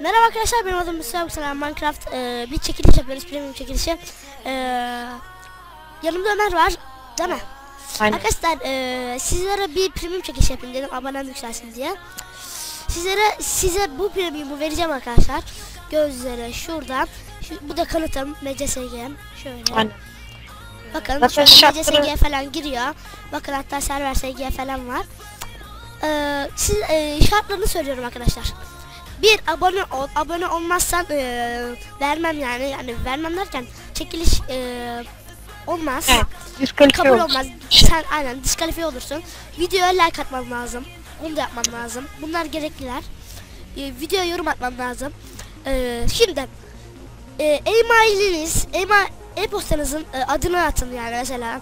Merhaba arkadaşlar benim adım Mustafa Selam Minecraft ee, bir çekiliş yapıyoruz premium çekilişi. Ee, yanımda Ömer var değil mi? Aynen. Arkadaşlar ee, sizlere bir premium çekiliş yapayım dedim abonem yükselsin diye. Sizlere size bu premiumu vereceğim arkadaşlar. Gözlere şuradan. Şu, bu da kanıtım MCSG şöyle. Aynen. bakın Zaten şöyle MCSG falan giriyor. Bakın hatta server SG falan var. Ee, siz ee, şartlarını söylüyorum arkadaşlar bir abone ol. Abone olmazsan eee, vermem yani. Yani vermem derken çekiliş eee, olmaz. Evet. Diskalifiye Kabul olmaz. Sen aynen diskalifiye olursun. Videoya like atman lazım. Onu da yapman lazım. Bunlar gerekliler. Eee videoya yorum atman lazım. Eee, şimdi eee e-mailiniz, e-ma- e-postanızın eee, adını atın yani mesela.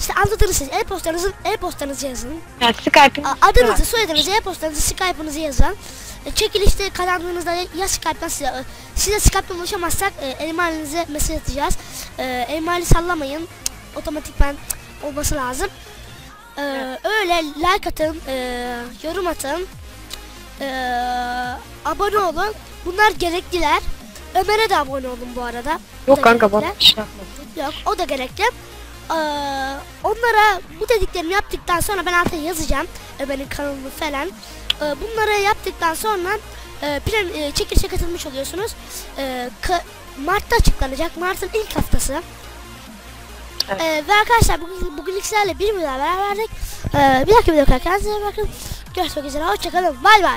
İşte anladınız siz. E-postanızın e-postanızı yazın. Yani Skype'in A- Adınızı, soyadınızı, e-postanızı, Skype'ınızı yazın. E, Çekilişte kazandığınızda ya Skype'dan size, e, size Skype'dan ulaşamazsak e, elmalinize mesaj atacağız. E, elmali sallamayın. Cık, Otomatikman cık, olması lazım. E, Öyle like atın, e, yorum atın, e, abone olun. Bunlar gerekliler. Ömer'e de abone olun bu arada. Yok kanka bana bir şey. Yok o da gerekli. Ee, onlara bu dediklerimi yaptıktan sonra ben alta yazacağım. Ömer'in kanalını falan. Ee, bunları yaptıktan sonra e, plan, e, çekilişe katılmış oluyorsunuz. Ka- Mart'ta açıklanacak. Mart'ın ilk haftası. Evet. Ee, ve arkadaşlar bugün, bugün sizlerle bir video beraberdik. Ee, bir dakika. Kendinize iyi bakın. Görüşmek üzere. Hoşçakalın. Bay bay.